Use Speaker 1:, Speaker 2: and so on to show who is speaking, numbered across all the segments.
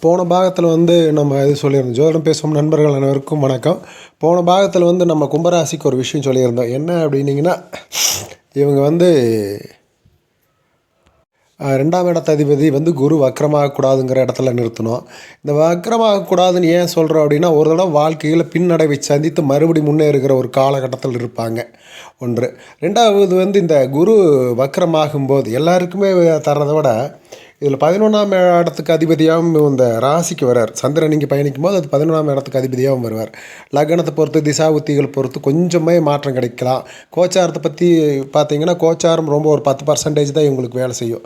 Speaker 1: போன பாகத்தில் வந்து நம்ம இது சொல்லியிருந்தோம். ஜோதிடம் பேசும் நண்பர்கள் அனைவருக்கும் வணக்கம். போன பாகத்தில் வந்து நம்ம கும்பராசிக்கு ஒரு விஷயம் சொல்லியிருந்தோம். என்ன அப்படின்னிங்கன்னா இவங்க வந்து ரெண்டாம் இடத்த அதிபதி வந்து குரு வக்கரமாகக்கூடாதுங்கிற இடத்துல நிறுத்தணும். இந்த வக்கரமாகக்கூடாதுன்னு ஏன் சொல்கிறோம் அப்படின்னா ஒரு தடவை வாழ்க்கையில் பின்னடைவை சந்தித்து மறுபடி முன்னேறுகிற ஒரு காலகட்டத்தில் இருப்பாங்க. ஒன்று. ரெண்டாவது வந்து இந்த குரு வக்கரமாகும்போது எல்லாருக்குமே தர்றதை விட இதில் பதினொன்றாம் இடத்துக்கு அதிபதியாகவும் இந்த ராசிக்கு வர்றார் சந்திரன் இங்கே பயணிக்கும் போது அது பதினொன்றாம் இடத்துக்கு அதிபதியாகவும் வருவார். லக்னத்தை பொறுத்து திசா உத்திகள் பொறுத்து கொஞ்சமே மாற்றம் கிடைக்கலாம். கோச்சாரத்தை பற்றி பார்த்தீங்கன்னா கோச்சாரம் ரொம்ப ஒரு பத்து பர்சன்டேஜ் தான் இவங்களுக்கு வேலை செய்யும்.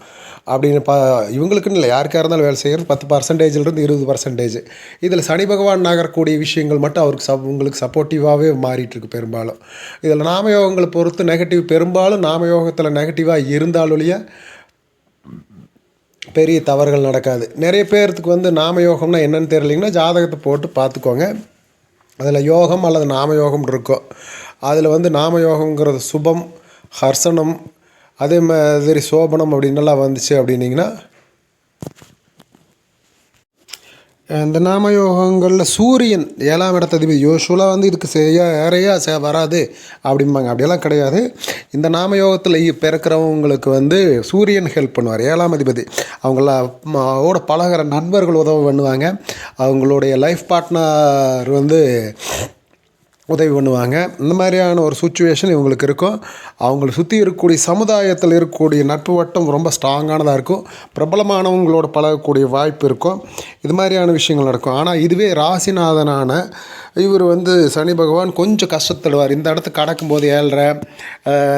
Speaker 1: அப்படின்னு பா இவங்களுக்குன்னு இல்லை. யாருக்காக இருந்தாலும் வேலை செய்கிறது பத்து பர்சன்டேஜ்லேருந்து இருபது பர்சன்டேஜ் இதில் சனி பகவான் நகரக்கூடிய விஷயங்கள் மட்டும் அவருக்கு சப் உங்களுக்கு சப்போர்ட்டிவாகவே மாறிட்டுருக்கு பெரும்பாலும். இதில் நாமயோகங்களை பொறுத்து நெகட்டிவ் பெரும்பாலும் நாமயோகத்தில் நெகட்டிவாக இருந்தாலொழிய பெரிய தவறுகள் நடக்காது. நிறைய பேர்த்துக்கு வந்து நாம யோகம்னா என்னன்னு தெரியலிங்கன்னா ஜாதகத்தை போட்டு பார்த்துக்கோங்க. அதில் யோகம் அல்லது நாம யோகம் இருக்கும் அதில் வந்து நாம யோகங்கிறது சுபம் ஹர்சனம் அதே மாதிரி சோபனம் அப்படின்னெல்லாம் வந்துச்சு அப்படின்னிங்கன்னா இந்த நாமயோகங்களில் சூரியன் ஏழாம் இடத்த அதிபதி யூஸ்வலாக வந்து இதுக்கு செய்ய ஏறையா சே வராது. அப்படிம்பாங்க. அப்படியெல்லாம் கிடையாது. இந்த நாமயோகத்தில் பிறக்கிறவங்களுக்கு வந்து சூரியன் ஹெல்ப் பண்ணுவார். ஏழாம் அதிபதி. அவங்கள ஓட பழகிற நண்பர்கள் உதவி பண்ணுவாங்க. அவங்களுடைய லைஃப் பார்ட்னர் வந்து உதவி பண்ணுவாங்க. இந்த மாதிரியான ஒரு சுச்சுவேஷன் இவங்களுக்கு இருக்கும். அவங்கள சுற்றி இருக்கக்கூடிய சமுதாயத்தில் இருக்கக்கூடிய நட்பு வட்டம் ரொம்ப ஸ்ட்ராங்கானதாக இருக்கும். பிரபலமானவங்களோட பழகக்கூடிய வாய்ப்பு இருக்கும். இது மாதிரியான விஷயங்கள் நடக்கும். ஆனால் இதுவே ராசிநாதனான இவர் வந்து சனி பகவான் கொஞ்சம் கஷ்டப்படுவார். இந்த இடத்துக்கு கடக்கும்போது ஏழ்ரை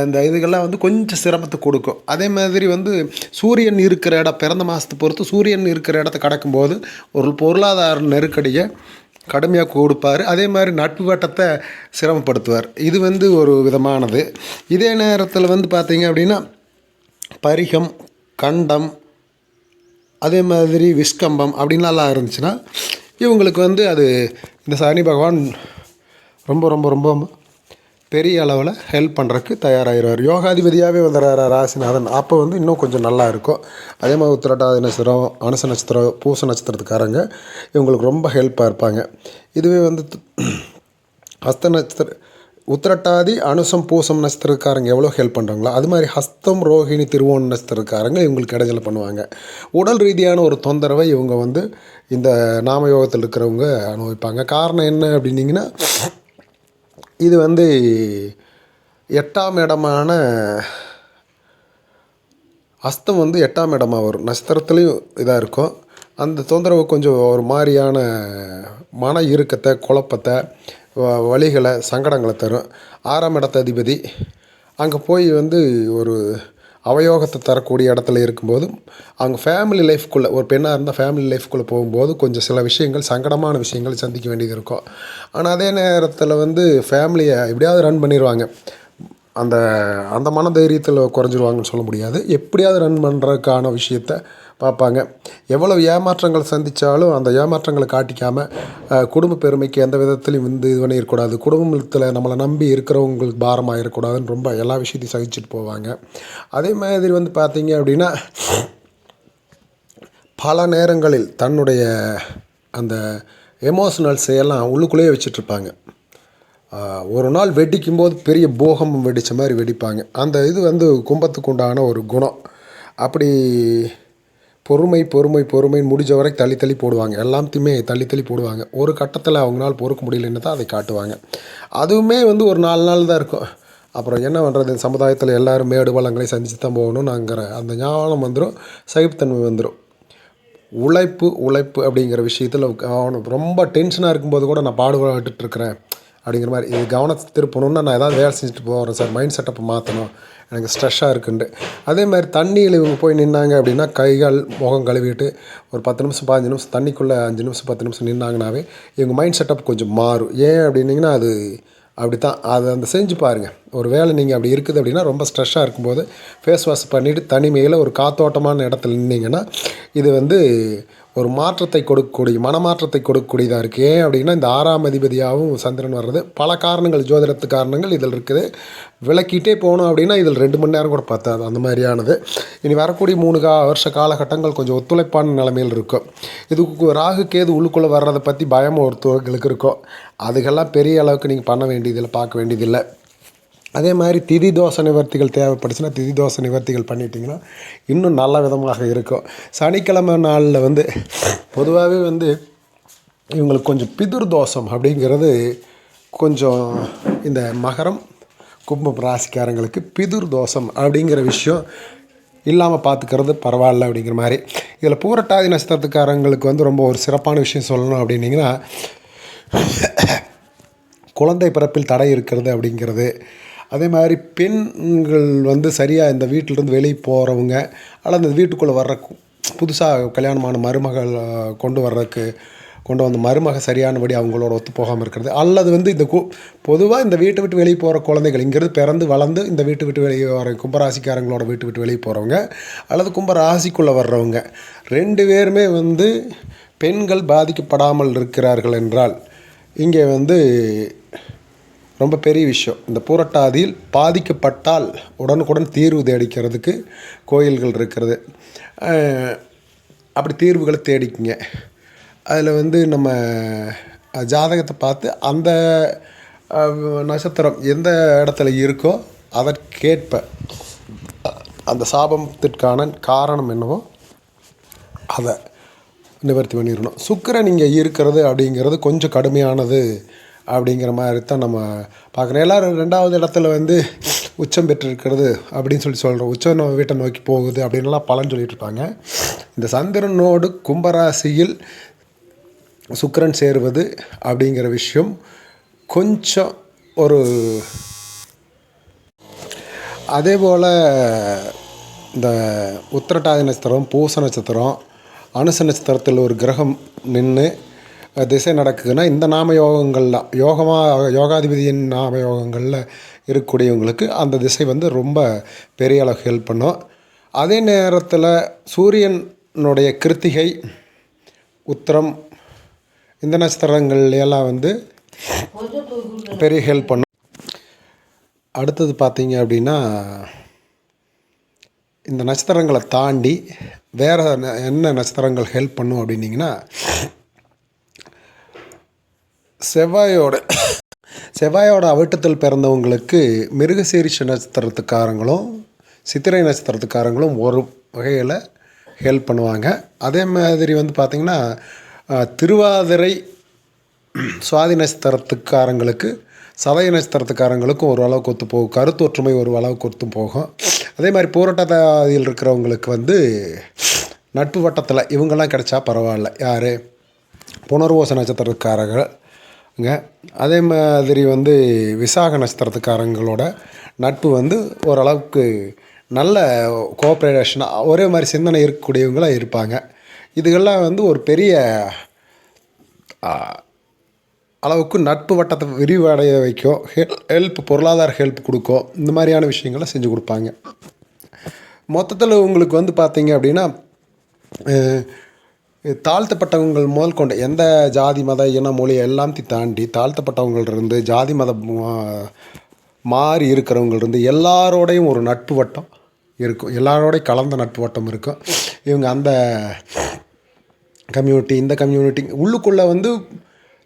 Speaker 1: இந்த இதுகள்லாம் வந்து கொஞ்சம் சிரமத்தை கொடுக்கும். அதே மாதிரி வந்து சூரியன் இருக்கிற இடம் பிறந்த மாதத்தை பொறுத்து சூரியன் இருக்கிற இடத்த கடக்கும்போது ஒரு பொருளாதார நெருக்கடியை கடுமையாக கொடுப்பார். அதே மாதிரி நட்பு வட்டத்தை சிரமப்படுத்துவார். இது வந்து ஒரு விதமானது. இதே நேரத்தில் வந்து பார்த்திங்க அப்படின்னா பரிகம் கண்டம் அதே மாதிரி விஸ்கம்பம் அப்படின்லாம் இருந்துச்சுன்னா இவங்களுக்கு வந்து அது இந்த சனி பகவான் ரொம்ப ரொம்ப ரொம்ப பெரிய அளவில் ஹெல்ப் பண்ணுறதுக்கு தயாராகிடுவார் யோகாதிபதியாகவே வந்துடுறாரு ராசிநாதன். அப்போ வந்து இன்னும் கொஞ்சம் நல்லா இருக்கும். அதே மாதிரி உத்திரட்டாதி நட்சத்திரம் அனுச நட்சத்திரம் பூச நட்சத்திரத்துக்காரங்க இவங்களுக்கு ரொம்ப ஹெல்ப்பாக இருப்பாங்க. இதுவே வந்து ஹஸ்த நட்சத்திர உத்திரட்டாதி அனுசம் பூசம் நட்சத்திரக்காரங்க எவ்வளோ ஹெல்ப் பண்ணுறாங்களோ அது மாதிரி ஹஸ்தம் ரோஹிணி திருவோண நட்சத்திரக்காரங்க இவங்களுக்கு இடைஞ்சல் பண்ணுவாங்க. உடல் ரீதியான ஒரு தொந்தரவை இவங்க வந்து இந்த நாமயோகத்தில் இருக்கிறவங்க அனுபவிப்பாங்க. காரணம் என்ன அப்படின்னிங்கன்னா இது வந்து எட்டாம் இடமான அஸ்தம் வந்து எட்டாம் இடமாக வரும். நட்சத்திரத்துலேயும் இதாக இருக்கும். அந்த தொந்தரவு கொஞ்சம் ஒரு மாதிரியான மன இறுக்கத்தை குழப்பத்தை வ- சங்கடங்களை தரும். ஆறாம் இடத்த அதிபதி. அங்கே போய் வந்து ஒரு அவயோகத்தை தரக்கூடிய இடத்துல இருக்கும்போது அவங்க ஃபேமிலி லைஃப்குள்ளே ஒரு பெண்ணாக இருந்தால் ஃபேமிலி லைஃப்குள்ளே போகும்போது கொஞ்சம் சில விஷயங்கள் சங்கடமான விஷயங்கள் சந்திக்க வேண்டியது இருக்கும். ஆனால் அதே நேரத்தில் வந்து ஃபேமிலியை எப்படியாவது ரன் பண்ணிடுவாங்க அந்த அந்த மன தைரியத்தில் குறைஞ்சிருவாங்கன்னு சொல்ல முடியாது. எப்படியாவது ரன் பண்ணுறதுக்கான விஷயத்த பார்ப்பாங்க. எவ்வளவு ஏமாற்றங்கள் சந்தித்தாலும் அந்த ஏமாற்றங்களை காட்டிக்காமல் குடும்ப பெருமைக்கு எந்த விதத்துலையும் வந்து இது பண்ணிடக்கூடாது குடும்பத்தில் நம்மளை நம்பி இருக்கிறவங்களுக்கு பாரமாக இருக்கக்கூடாதுன்னு ரொம்ப எல்லா விஷயத்தையும் சகிச்சுட்டு போவாங்க. அதே மாதிரி வந்து பார்த்தீங்க அப்படின்னா பல நேரங்களில் தன்னுடைய அந்த எமோஷனல்ஸையெல்லாம் உள்ளுக்குள்ளேயே வச்சிட்ருப்பாங்க ஒரு நாள் வெடிக்கும் போது பெரிய போகம் வெடித்த மாதிரி வெடிப்பாங்க. அந்த இது வந்து கும்பத்துக்கு உண்டான ஒரு குணம். அப்படி பொறுமை பொறுமை பொறுமைன்னு முடிஞ்ச வரை தள்ளி தள்ளி போடுவாங்க. எல்லாத்தையுமே தள்ளி தள்ளி போடுவாங்க. ஒரு கட்டத்தில் அவங்களால பொறுக்க முடியலன்னு தான் அதை காட்டுவாங்க. அதுவுமே வந்து ஒரு நாலு நாள் தான் இருக்கும். அப்புறம் என்ன பண்ணுறது சமுதாயத்தில் எல்லாரும் மேடு வளங்களையும் சந்தித்து தான் போகணும்னுங்கிற அந்த ஞானம் வந்துடும் சகிப்புத்தன்மை வந்துடும் உழைப்பு உழைப்பு அப்படிங்கிற விஷயத்தில் கவனம் ரொம்ப டென்ஷனாக இருக்கும்போது கூட நான் பாடுபட்டுட்டு இருக்கிறேன். அப்படிங்கிற மாதிரி. இது கவனத்தை திருப்பணும்னா நான் ஏதாவது வேலை செஞ்சுட்டு போகிறேன் சார். மைண்ட் செட்டப்பை மாற்றணும் எனக்கு ஸ்ட்ரெஷ்ஷாக இருக்குன்ட்டு. அதே மாதிரி தண்ணியில் இவங்க போய் நின்னாங்க அப்படின்னா கைகால் முகம் கழுவிட்டு ஒரு பத்து நிமிஷம் பாஞ்சு நிமிஷம் தண்ணிக்குள்ளே அஞ்சு நிமிஷம் பத்து நிமிஷம் நின்னாங்கனாவே இவங்க மைண்ட் செட்டப் கொஞ்சம் மாறும். ஏன் அப்படின்னிங்கன்னா அது அப்படி தான் அதை அந்த செஞ்சு பாருங்கள் ஒரு வேளை நீங்கள் அப்படி இருக்குது அப்படின்னா ரொம்ப ஸ்ட்ரெஸ்ஸாக இருக்கும்போது ஃபேஸ் வாஷ் பண்ணிவிட்டு தனிமையில் ஒரு காத்தோட்டமான இடத்துல நின்னீங்கன்னா இது வந்து ஒரு மாற்றத்தை கொடுக்கக்கூடிய மனமாற்றத்தை கொடுக்கக்கூடியதாக இருக்குது ஏன் அப்படின்னா இந்த ஆறாம் அதிபதியாகவும் சந்திரன் வர்றது பல காரணங்கள் ஜோதிடத்து காரணங்கள் இதில் இருக்குது. விளக்கிட்டே போனோம் அப்படின்னா இதில் ரெண்டு மணி நேரம் கூட பார்த்தாது அந்த மாதிரியானது. இனி வரக்கூடிய மூணு கா வருஷ காலகட்டங்கள் கொஞ்சம் ஒத்துழைப்பான நிலைமையில் இருக்கும். இதுக்கு ராகு கேது உள்ளுக்குள்ளே வர்றதை பற்றி பயம் ஒருத்தவர்களுக்கு இருக்கும். அதுக்கெல்லாம் பெரிய அளவுக்கு நீங்கள் பண்ண வேண்டியதில்லை பார்க்க வேண்டியதில்லை. அதே மாதிரி திதி தோச நிவர்த்திகள் தேவைப்பட்டுச்சுன்னா திதி தோச நிவர்த்திகள் பண்ணிட்டீங்கன்னா இன்னும் நல்ல விதமாக இருக்கும். சனிக்கிழமை நாளில் வந்து பொதுவாகவே வந்து இவங்களுக்கு கொஞ்சம் பிதுர் தோஷம் அப்படிங்கிறது கொஞ்சம் இந்த மகரம் கும்பம் ராசிக்காரங்களுக்கு பிதுர் தோஷம் அப்படிங்கிற விஷயம் இல்லாமல் பார்த்துக்கிறது பரவாயில்ல அப்படிங்கிற மாதிரி. இதில் பூரட்டாதி நட்சத்திரத்துக்காரங்களுக்கு வந்து ரொம்ப ஒரு சிறப்பான விஷயம் சொல்லணும் அப்படின்னிங்கன்னா குழந்தை பிறப்பில் தடை இருக்கிறது அப்படிங்கிறது. அதே மாதிரி பெண்கள் வந்து சரியாக இந்த வீட்டிலேருந்து வெளியே போகிறவங்க அல்லது இந்த வீட்டுக்குள்ளே வர்ற புதுசாக கல்யாணமான மருமகள் கொண்டு வர்றதுக்கு கொண்டு வந்த மருமக சரியானபடி அவங்களோட ஒத்து போகாமல் இருக்கிறது. அல்லது வந்து இந்த கு பொதுவாக இந்த வீட்டை விட்டு வெளியே போகிற குழந்தைகள் இங்கேருந்து பிறந்து வளர்ந்து இந்த வீட்டு விட்டு வெளியே வர கும்பராசிக்காரங்களோட வீட்டு விட்டு வெளியே போகிறவங்க அல்லது கும்பராசிக்குள்ளே வர்றவங்க ரெண்டு பேருமே வந்து பெண்கள் பாதிக்கப்படாமல் இருக்கிறார்கள் என்றால் இங்கே வந்து ரொம்ப பெரிய விஷயம். இந்த பூரட்டாதியில் பாதிக்கப்பட்டால் உடனுக்குடன் தீர்வு தேடிக்கிறதுக்கு கோயில்கள் இருக்கிறது. அப்படி தீர்வுகளை தேடிக்குங்க. அதில் வந்து நம்ம ஜாதகத்தை பார்த்து அந்த நட்சத்திரம் எந்த இடத்துல இருக்கோ அதற்கேற்ப அந்த சாபத்திற்கான காரணம் என்னவோ அதை நிவர்த்தி பண்ணிடணும். சுக்கரன் இங்கே இருக்கிறது அப்படிங்கிறது கொஞ்சம் கடுமையானது. அப்படிங்கிற மாதிரி தான் நம்ம பார்க்குறோம் எல்லோரும் ரெண்டாவது இடத்துல வந்து உச்சம் பெற்றிருக்கிறது அப்படின்னு சொல்லி சொல்கிறோம் உச்சம் நோ- வீட்டை நோக்கி போகுது அப்படின்லாம் பலன் சொல்லிட்டு இருப்பாங்க. இந்த சந்திரனோடு கும்பராசியில் சுக்கிரன் சேருவது அப்படிங்கிற விஷயம் கொஞ்சம் ஒரு அதே போல் இந்த உத்திரட்டாதி நட்சத்திரம் பூச நட்சத்திரம் அனுச நட்சத்திரத்தில் ஒரு கிரகம் நின்று திசை நடக்குதுன்னா இந்த நாம யோகங்களில் யோகமாக யோகாதிபதியின் நாம யோகங்களில் இருக்கக்கூடியவங்களுக்கு அந்த திசை வந்து ரொம்ப பெரிய அளவு ஹெல்ப் பண்ணும். அதே நேரத்தில் சூரியனுடைய கிருத்திகை உத்திரம் இந்த நட்சத்திரங்கள்லாம் வந்து பெரிய ஹெல்ப் பண்ணும். அடுத்தது பார்த்தீங்க அப்படின்னா இந்த நட்சத்திரங்களை தாண்டி வேறு என்ன நட்சத்திரங்கள் ஹெல்ப் பண்ணும் அப்படின்னீங்கன்னா செவ்வாயோட செவ்வாயோட அவிட்டத்தில் பிறந்தவங்களுக்கு மிருகசீரிஷ நட்சத்திரத்துக்காரங்களும் சித்திரை நட்சத்திரத்துக்காரங்களும் ஒரு வகையில் ஹெல்ப் பண்ணுவாங்க. அதே மாதிரி வந்து பார்த்திங்கன்னா திருவாதிரை சுவாதி நட்சத்திரத்துக்காரங்களுக்கு சதய நட்சத்திரத்துக்காரங்களுக்கும் ஒரு அளவுக்கு ஒத்து போகும். கருத்து ஒற்றுமை ஒரு அளவுக்கு ஒத்து போகும். அதே மாதிரி போராட்டத்தில் இருக்கிறவங்களுக்கு வந்து நட்பு வட்டத்தில் இவங்கெல்லாம் கிடைச்சா பரவாயில்ல. யார்? புனர்வோச ங்க அதே மாதிரி வந்து விசாக நட்சத்திரத்துக்காரங்களோட நட்பு வந்து ஓரளவுக்கு நல்ல கோஆப்ரேஷனாக ஒரே மாதிரி சிந்தனை இருக்கக்கூடியவங்களாக இருப்பாங்க. இதுகெல்லாம் வந்து ஒரு பெரிய அளவுக்கு நட்பு வட்டத்தை விரிவடைய வைக்கும். ஹெல்ப் பொருளாதார ஹெல்ப் கொடுக்கும். இந்த மாதிரியான விஷயங்களை செஞ்சு கொடுப்பாங்க. மொத்தத்தில் உங்களுக்கு வந்து பார்த்தீங்க அப்படின்னா தாழ்த்தப்பட்டவங்கள் முதல் கொண்டு எந்த ஜாதி மத இன மொழி எல்லாத்தையும் தாண்டி தாழ்த்தப்பட்டவங்கள்டிருந்து ஜாதி மதம் மா- மாறி இருக்கிறவங்கள்டிருந்து எல்லாரோடையும் ஒரு நட்பு வட்டம் இருக்கும். எல்லாரோடையும் கலந்த நட்பு வட்டம் இருக்கும். இவங்க அந்த கம்யூனிட்டி இந்த கம்யூனிட்டி உள்ளுக்குள்ளே வந்து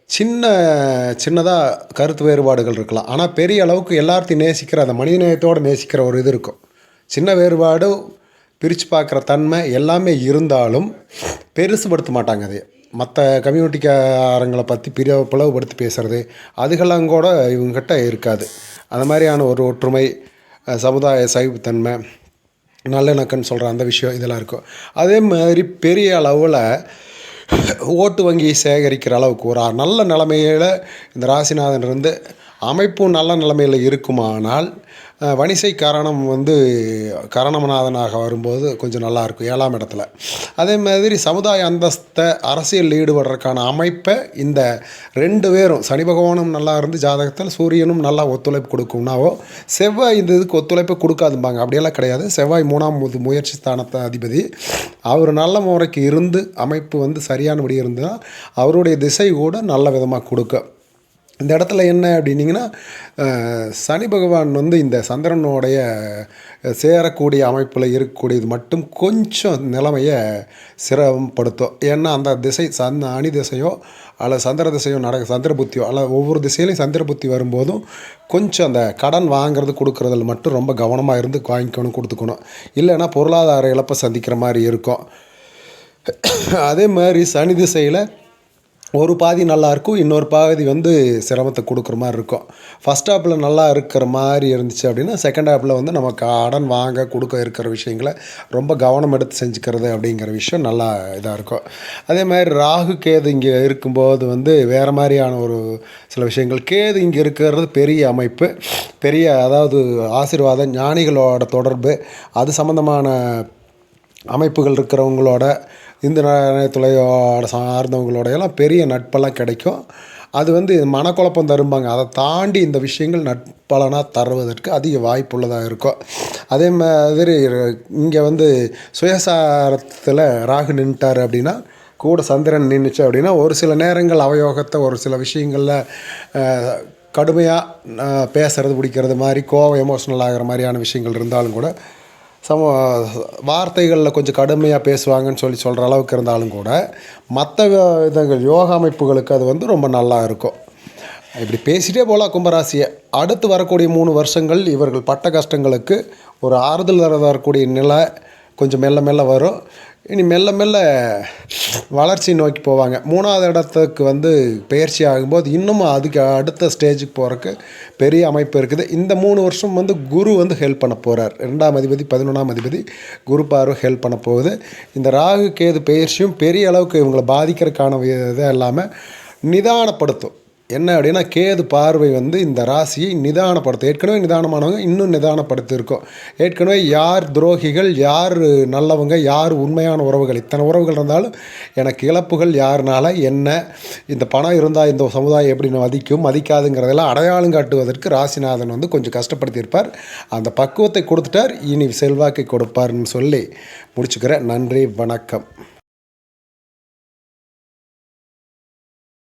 Speaker 1: சின்ன சின்னதாக கருத்து வேறுபாடுகள் இருக்கலாம். ஆனால் பெரிய அளவுக்கு எல்லாத்தையும் நேசிக்கிற அந்த மனிதநேயத்தோடு நேசிக்கிற ஒரு இது இருக்கும். சின்ன வேறுபாடு பிரித்து பார்க்குற தன்மை எல்லாமே இருந்தாலும் பெருசுபடுத்த மாட்டாங்க அதை. மற்ற கம்யூனிட்டிக்காரங்களை பற்றி பிரிய பிளவுபடுத்தி பேசுகிறது அதுகெல்லாம் கூட இவங்ககிட்ட இருக்காது. அந்த மாதிரியான ஒரு ஒற்றுமை சமுதாய சைவுத்தன்மை நல்லிணக்கம்னு சொல்கிற அந்த விஷயம் இதெல்லாம் இருக்கும். அதே மாதிரி பெரிய அளவில் ஓட்டு வங்கியை சேகரிக்கிற அளவுக்கு ஒரு நல்ல நிலைமையில் இந்த ராசிநாதன் இருந்து அமைப்பும் நல்ல நிலைமையில் இருக்குமானால் வணிசை காரணம் வந்து கரணமநாதனாக வரும்போது கொஞ்சம் நல்லாயிருக்கும் ஏழாம் இடத்துல. அதே மாதிரி சமுதாய அந்தஸ்தை அரசியல் ஈடுபடுறதுக்கான அமைப்பை இந்த ரெண்டு பேரும் சனி பகவானும் நல்லா இருந்து ஜாதகத்தில் சூரியனும் நல்லா ஒத்துழைப்பு கொடுக்கும்னாவோ செவ்வாய் இந்த இதுக்கு ஒத்துழைப்பு கொடுக்காதும்பாங்க. அப்படியெல்லாம் கிடையாது. செவ்வாய் மூணாம் முயற்சி ஸ்தானத்தை அதிபதி. அவர் நல்ல முறைக்கு இருந்து அமைப்பு வந்து சரியானபடி இருந்தால் அவருடைய திசை கூட நல்ல விதமாக கொடுக்கும். இந்த இடத்துல என்ன அப்படின்னிங்கன்னா சனி பகவான் வந்து இந்த சந்திரனுடைய சேரக்கூடிய அமைப்பில் இருக்கக்கூடியது மட்டும் கொஞ்சம் நிலைமையை சிரமப்படுத்தும். ஏன்னா அந்த திசை சந்த அணி திசையோ அல்லது சந்திர திசையோ நட சந்திர புத்தியோ அல்லது ஒவ்வொரு திசையிலையும் சந்திர புத்தி வரும்போதும் கொஞ்சம் அந்த கடன் வாங்குறது கொடுக்குறதுல மட்டும் ரொம்ப கவனமாக இருந்து வாங்கிக்கணும் கொடுத்துக்கணும். இல்லைன்னா பொருளாதார இழப்பை சந்திக்கிற மாதிரி இருக்கும். அதே மாதிரி சனி திசையில் ஒரு பாதி நல்லா இருக்கும் இன்னொரு பாதி வந்து சிரமத்தை கொடுக்குற மாதிரி இருக்கும். ஃபஸ்ட் ஹாப்பில் நல்லா இருக்கிற மாதிரி இருந்துச்சு அப்படின்னா செகண்ட் ஹாப்பில் வந்து நம்ம கடன் வாங்க கொடுக்க இருக்கிற விஷயங்களை ரொம்ப கவனம் எடுத்து செஞ்சுக்கிறது அப்படிங்கிற விஷயம் நல்லா இதாக இருக்கும். அதே மாதிரி ராகு கேது இங்கே இருக்கும்போது வந்து வேறு மாதிரியான ஒரு சில விஷயங்கள். கேது இங்கே இருக்கிறது பெரிய அமைப்பு பெரிய அதாவது ஆசீர்வாதம் ஞானிகளோட தொடர்பு அது சம்மந்தமான அமைப்புகள் இருக்கிறவங்களோட இந்த துறையோட சார்ந்தவங்களோடையெல்லாம் பெரிய நட்பெல்லாம் கிடைக்கும். அது வந்து மனக்குழப்பம் தரும்பாங்க. அதை தாண்டி இந்த விஷயங்கள் நட்பலனாக தருவதற்கு அதிக வாய்ப்புள்ளதாக இருக்கும். அதே மாதிரி இங்கே வந்து சுயசாரத்தில் ராகு நின்ட்டார் அப்படின்னா கூட சந்திரன் நின்றுச்சு அப்படின்னா ஒரு சில நேரங்கள் அவயோகத்தை ஒரு சில விஷயங்களில் கடுமையாக பேசுறது பிடிக்கிறது மாதிரி கோவம் எமோஷ்னல் ஆகிற மாதிரியான விஷயங்கள் இருந்தாலும் கூட சம வார்த்தைகளில் கொஞ்சம் கடுமையாக பேசுவாங்கன்னு சொல்லி சொல்கிற அளவுக்கு இருந்தாலும் கூட மற்ற விதங்கள் யோகா அமைப்புகளுக்கு அது வந்து ரொம்ப நல்லா இருக்கும். இப்படி பேசிட்டே போகலாம் கும்பராசியை. அடுத்து வரக்கூடிய மூணு வருஷங்கள் இவர்கள் பட்ட கஷ்டங்களுக்கு ஒரு ஆறுதல் தர வரக்கூடிய நிலை கொஞ்சம் மெல்ல மெல்ல வரும். இனி மெல்ல மெல்ல வளர்ச்சி நோக்கி போவாங்க. மூணாவது இடத்துக்கு வந்து பயிற்சி ஆகும்போது இன்னும் அதுக்கு அடுத்த ஸ்டேஜுக்கு போகிறக்கு பெரிய அமைப்பு இருக்குது. இந்த மூணு வருஷம் வந்து குரு வந்து ஹெல்ப் பண்ண போகிறார் ரெண்டாம் அதிபதி பதினொன்றாம் அதிபதி குரு பார்வை ஹெல்ப் பண்ண போகுது. இந்த ராகு கேது பயிற்சியும் பெரிய அளவுக்கு இவங்களை பாதிக்கிறதுக்கான இதை இல்லாமல் நிதானப்படுத்தும். என்ன அப்படின்னா கேது பார்வை வந்து இந்த ராசியை நிதானப்படுத்தும் ஏற்கனவே நிதானமானவங்க இன்னும் நிதானப்படுத்தியிருக்கோம். ஏற்கனவே யார் துரோகிகள் யார் நல்லவங்க யார் உண்மையான உறவுகள் இத்தனை உறவுகள் இருந்தாலும் எனக்கு இழப்புகள் யாருனால என்ன இந்த பணம் இருந்தால் இந்த சமுதாயம் எப்படி மதிக்கும் மதிக்காதுங்கிறதெல்லாம் அடையாளம் காட்டுவதற்கு ராசிநாதன் வந்து கொஞ்சம் கஷ்டப்படுத்தியிருப்பார். அந்த பக்குவத்தை கொடுத்துட்டார் இனி செல்வாக்கை கொடுப்பார்னு சொல்லி முடிச்சுக்கிறேன். நன்றி வணக்கம்.